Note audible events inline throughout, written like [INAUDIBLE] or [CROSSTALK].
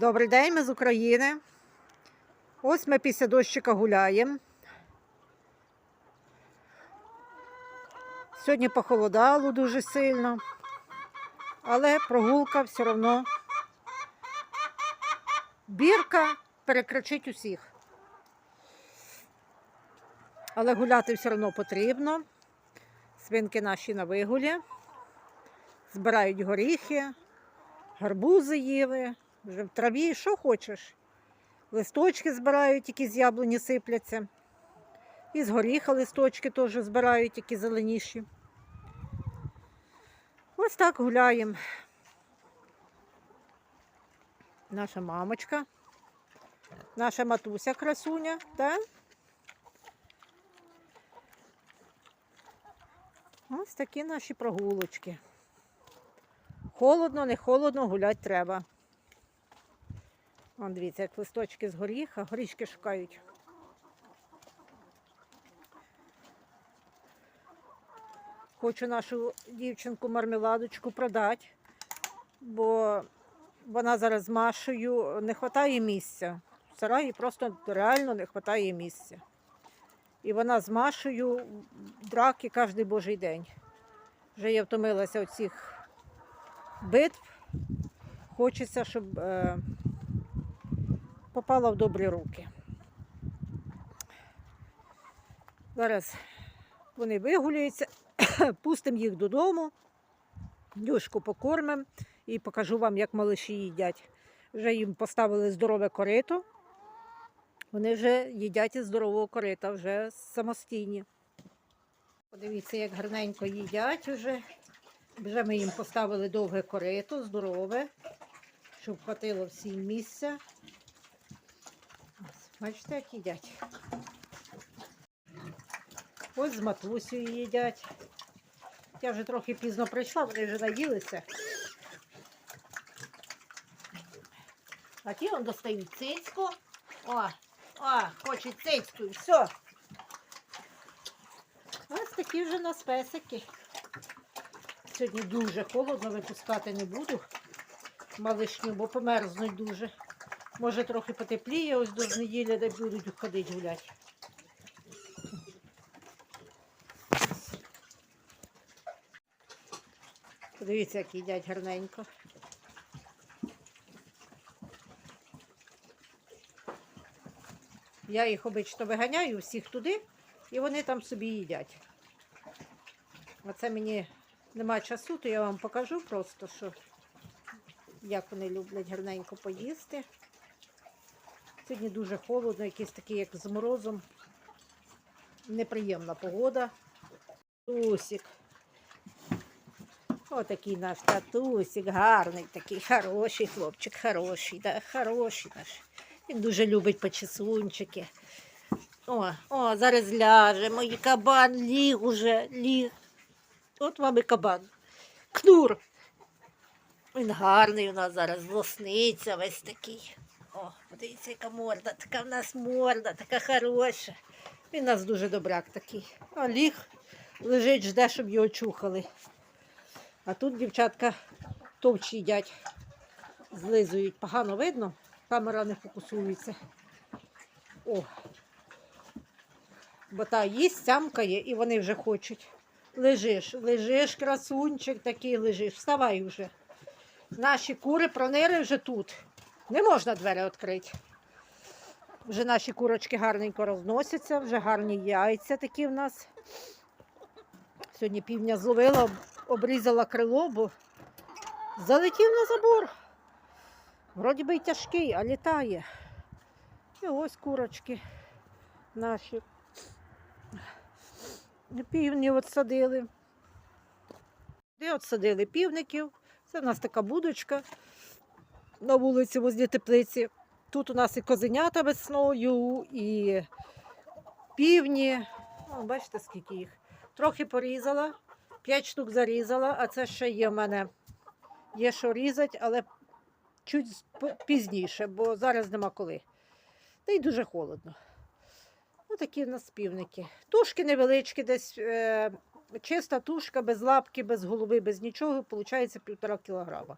Добрий день, ми з України. Ось ми після дощика гуляємо. Сьогодні похолодало дуже сильно, але прогулка все одно. Бірка перекричить усіх. Але гуляти все одно потрібно. Свинки наші на вигулі. Збирають горіхи, гарбузи їли, вже в траві, що хочеш. Листочки збирають, які з яблуні сипляться. І з горіха листочки теж збирають, які зеленіші. Ось так гуляємо. Наша мамочка, наша матуся красуня, так? Ось такі наші прогулочки. Холодно, не холодно, гулять треба. Вон дивіться, як листочки з горіха, горішки шукають. Хочу нашу дівчинку мармеладочку продати, бо вона зараз з Машею не вистачає місця. В сараї просто реально не вистачає місця. І вона з Машею драки кожен божий день. Вже я втомилася від цих битв. Хочеться, щоб е, попала в добрі руки. Зараз вони вигуляються, [COUGHS] пустимо їх додому, дюшку покормимо і покажу вам, як малиші їдять. Вже їм поставили здорове корито. Вони вже їдять із здорового корита, вже самостійні. Подивіться, як гарненько їдять вже. Вже ми їм поставили довге корито, здорове, щоб хватило всім місця. Бачите, як їдять. Ось з матусею їдять. Я вже трохи пізно прийшла, вони вже наїлися. А ті он достають цицьку. О, о, хочуть цицьку і все. Ось такі вже у нас песики. Сьогодні дуже холодно, випускати не буду малишню, бо померзнуть дуже. Може трохи потепліє, ось до неділі, де будуть ходити гуляти. Подивіться, як їдять гарненько. Я їх обично виганяю всіх туди, і вони там собі їдять. Оце мені нема часу, то я вам покажу просто, що як вони люблять гарненько поїсти. Сьогодні дуже холодно, якийсь такий, як з морозом. Неприємна погода. Тусик. Отакий наш татусик, гарний, такий хороший хлопчик, хороший, да, хороший наш. Він дуже любить почесунчики. О, о, зараз ляже, мій кабан ліг уже, ліг. От вам і кабан. Кнур. Він гарний у нас зараз, лосниця весь такий. О, подивіться, яка морда, така в нас морда, така хороша. Він у нас дуже добряк такий. А ліг лежить, жде, щоб його чухали. А тут дівчатка товчі їдять, злизують. Погано видно, камера не фокусується. О. Бо та їсть, сямкає, і вони вже хочуть. Лежиш, лежиш, красунчик такий лежиш. Вставай вже. Наші кури пронири вже тут. Не можна двері відкрити. Вже наші курочки гарненько розносяться, вже гарні яйця такі в нас. Сьогодні півня зловила, обрізала крило, бо залетів на забор. Вроді би й тяжкий, а літає. І ось курочки наші. Півні отсадили. Де отсадили півників. Це в нас така будочка на вулиці возле теплиці. Тут у нас і козенята весною, і півні. О, бачите, скільки їх. Трохи порізала, 5 штук зарізала, а це ще є в мене. Є що різати, але чуть пізніше, бо зараз нема коли. Та й дуже холодно. Ось такі в нас півники. Тушки невеличкі, десь е, чиста тушка, без лапки, без голови, без нічого, виходить півтора кілограма.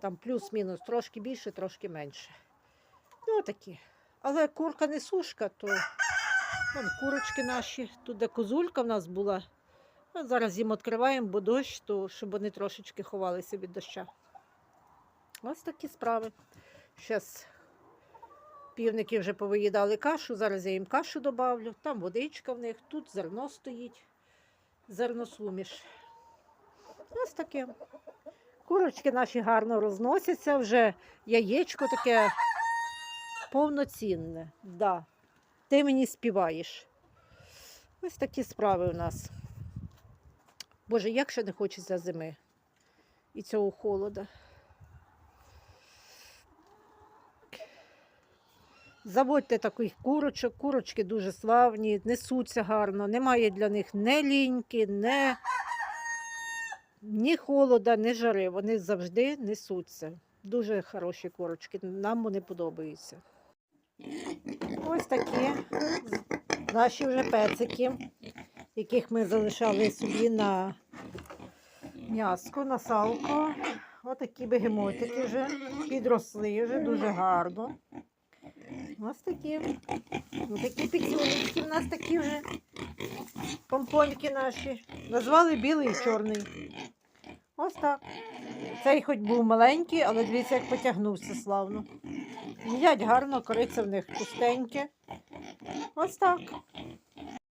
Там плюс-мінус, трошки більше, трошки менше. Ну, такі. Але курка не сушка, то вон курочки наші. Тут де козулька в нас була. Зараз їм відкриваємо, бо дощ, то щоб вони трошечки ховалися від доща. Ось такі справи. Зараз півники вже повиїдали кашу, зараз я їм кашу добавлю. Там водичка в них, тут зерно стоїть, зерносуміш. Ось таке. Курочки наші гарно розносяться, вже яєчко таке повноцінне. Да. Ти мені співаєш. Ось такі справи у нас. Боже, як ще не хочеться зими і цього холода. Заводьте таких курочок, курочки дуже славні, несуться гарно, немає для них ні ліньки, ні, ні холода, ні жари. Вони завжди несуться. Дуже хороші курочки, нам вони подобаються. Ось такі наші вже пецики, яких ми залишали собі на м'яско, на салко. Отакі бегемотики вже підросли вже дуже гарно. Ось такі. Такі піцюнечки в нас такі вже помпоньки наші. Назвали білий і чорний. Ось так. Цей хоч був маленький, але дивіться, як потягнувся славно. Їдять гарно, кориця в них пустеньке. Ось так.